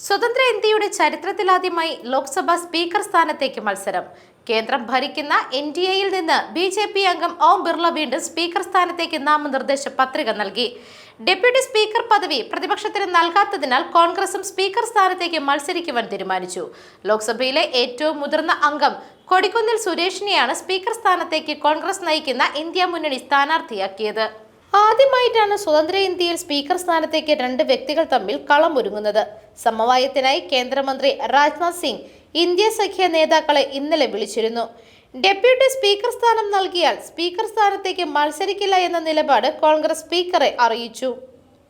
സ്വതന്ത്ര ഇന്ത്യയുടെ ചരിത്രത്തിലാദ്യമായി ലോക്സഭാ സ്പീക്കർ സ്ഥാനത്തേക്ക് മത്സരം. കേന്ദ്രം ഭരിക്കുന്ന എൻ ഡി എയിൽ നിന്ന് ബി ജെ പി അംഗം ഓം ബിർള വീണ്ടും സ്പീക്കർ സ്ഥാനത്തേക്ക് നാമനിർദ്ദേശ പത്രിക നൽകി. ഡെപ്യൂട്ടി സ്പീക്കർ പദവി പ്രതിപക്ഷത്തിന് നൽകാത്തതിനാൽ കോൺഗ്രസും സ്പീക്കർ സ്ഥാനത്തേക്ക് മത്സരിക്കുവാൻ തീരുമാനിച്ചു. ലോക്സഭയിലെ ഏറ്റവും മുതിർന്ന അംഗം കൊടിക്കുന്നിൽ സുരേഷിനെയാണ് സ്പീക്കർ സ്ഥാനത്തേക്ക് കോൺഗ്രസ് നയിക്കുന്ന ഇന്ത്യ മുന്നണി സ്ഥാനാർത്ഥിയാക്കിയത്. ആദ്യമായിട്ടാണ് സ്വതന്ത്ര ഇന്ത്യയിൽ സ്പീക്കർ സ്ഥാനത്തേക്ക് രണ്ട് വ്യക്തികൾ തമ്മിൽ കളമൊരുങ്ങുന്നത് സമവായത്തിനായി കേന്ദ്രമന്ത്രി രാജ്നാഥ് സിംഗ് ഇന്ത്യ സഖ്യ നേതാക്കളെ ഇന്നലെ വിളിച്ചിരുന്നു ഡെപ്യൂട്ടി സ്പീക്കർ സ്ഥാനം നൽകിയാൽ സ്പീക്കർ സ്ഥാനത്തേക്ക് മത്സരിക്കില്ല എന്ന നിലപാട് കോൺഗ്രസ് സ്പീക്കറെ അറിയിച്ചു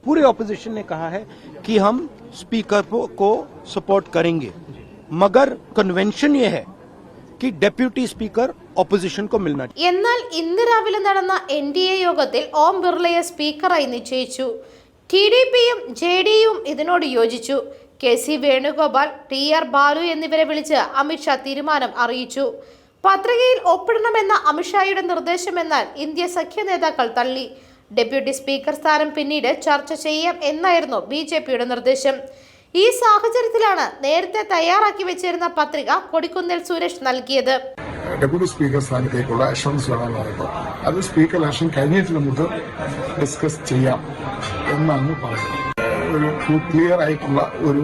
पूरे ऑपोजिशन ने कहा है कि हम स्पीकर को- को सपोर्ट करेंगे मगर कन्वेंशन ये है कि डेप्यूटी स्पीकर ഓപ്പോസിഷൻ എന്നാൽ ഇന്ന് രാവിലെ നടന്ന എൻ ഡി എ യോഗത്തിൽ ഓം ബിർളയെ സ്പീക്കറായി നിശ്ചയിച്ചു. ടി ഡി പിയും ജെ ഡി ഇതിനോട് യോജിച്ചു. K C Venugopal T R Balu എന്നിവരെ വിളിച്ച് അമിത്ഷാ തീരുമാനം അറിയിച്ചു. പത്രികയിൽ ഒപ്പിടണമെന്ന അമിത്ഷായുടെ നിർദ്ദേശമെന്നാൽ ഇന്ത്യ സഖ്യ നേതാക്കൾ തള്ളി. ഡെപ്യൂട്ടി സ്പീക്കർ സ്ഥാനം പിന്നീട് ചർച്ച ചെയ്യാം എന്നായിരുന്നു ബി നിർദ്ദേശം. ഈ സാഹചര്യത്തിലാണ് നേരത്തെ തയ്യാറാക്കി വെച്ചിരുന്ന പത്രിക കൊടിക്കുന്നിൽ സുരേഷ് നൽകിയത്. ഡെപ്യൂട്ടി സ്പീക്കർ സ്ഥാനത്തേക്കുള്ള അഷറൻസ് വേണമെന്ന് പറയുമ്പോൾ അത് സ്പീക്കർ ഇലക്ഷൻ കഴിഞ്ഞിട്ട് നമുക്ക് ഡിസ്കസ് ചെയ്യാം എന്നാണ് പറഞ്ഞത് ഒരു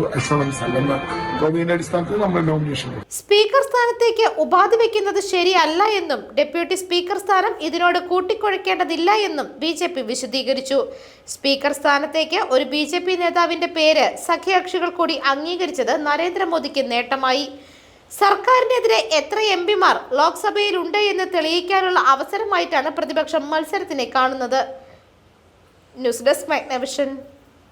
നമ്മൾ നോമിനേഷൻ സ്പീക്കർ സ്ഥാനത്തേക്ക് ഉപാധി വെക്കുന്നത് ശരിയല്ല എന്നും ഡെപ്യൂട്ടി സ്പീക്കർ സ്ഥാനം ഇതിനോട് കൂട്ടിക്കുഴയ്ക്കേണ്ടതില്ല എന്നും ബി ജെ പി വിശദീകരിച്ചു. സ്പീക്കർ സ്ഥാനത്തേക്ക് ഒരു ബി ജെ പി നേതാവിന്റെ പേര് സഖ്യകക്ഷികൾ കൂടി അംഗീകരിച്ചത് നരേന്ദ്രമോദിക്ക് നേട്ടമായി. സർക്കാരിനെതിരെ എത്ര എം പിമാർ ലോക്സഭയിലുണ്ട് എന്ന് തെളിയിക്കാനുള്ള അവസരമായിട്ടാണ് പ്രതിപക്ഷം മത്സരത്തിനെ കാണുന്നത്. News desk Magnavision.